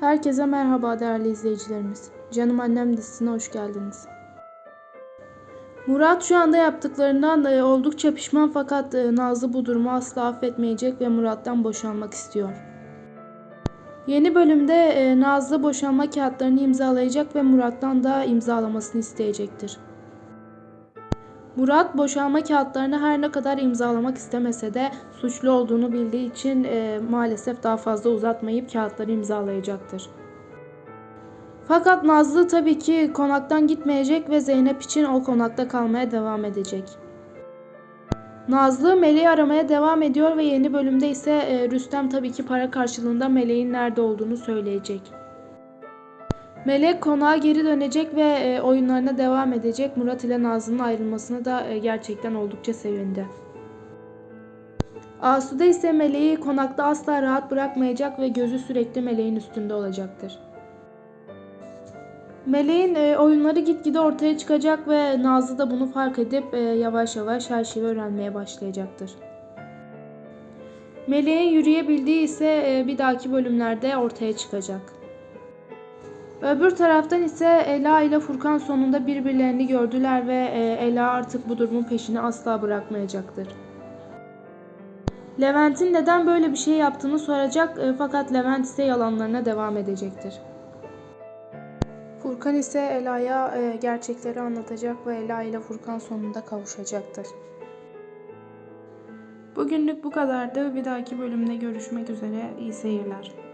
Herkese merhaba değerli izleyicilerimiz. Canım Annem dizisine hoş geldiniz. Murat şu anda yaptıklarından e, oldukça pişman fakat e, Nazlı bu durumu asla affetmeyecek ve Murat'tan boşanmak istiyor. Yeni bölümde e, Nazlı boşanma kağıtlarını imzalayacak ve Murat'tan da imzalamasını isteyecektir. Murat boşanma kağıtlarını her ne kadar imzalamak istemese de suçlu olduğunu bildiği için e, maalesef daha fazla uzatmayıp kağıtları imzalayacaktır. Fakat Nazlı tabii ki konaktan gitmeyecek ve Zeynep için o konakta kalmaya devam edecek. Nazlı Meleği aramaya devam ediyor ve yeni bölümde ise e, Rüstem tabii ki para karşılığında Meleğin nerede olduğunu söyleyecek. Melek konağa geri dönecek ve e, oyunlarına devam edecek. Murat ile Nazlı'nın ayrılmasına da e, gerçekten oldukça sevindi. Asude ise Meleği konakta asla rahat bırakmayacak ve gözü sürekli Meleğin üstünde olacaktır. Meleğin e, oyunları gitgide ortaya çıkacak ve Nazlı da bunu fark edip yavaş yavaş her şeyi öğrenmeye başlayacaktır. Meleğin yürüyebildiği ise bir dahaki bölümlerde ortaya çıkacak. Öbür taraftan ise Ela ile Furkan sonunda birbirlerini gördüler ve e, Ela artık bu durumun peşini asla bırakmayacaktır. Levent'in neden böyle bir şey yaptığını soracak e, fakat Levent ise yalanlarına devam edecektir. Furkan ise Ela'ya e, gerçekleri anlatacak ve Ela ile Furkan sonunda kavuşacaktır. Bugünlük bu kadardı. Bir dahaki bölümde görüşmek üzere. İyi seyirler.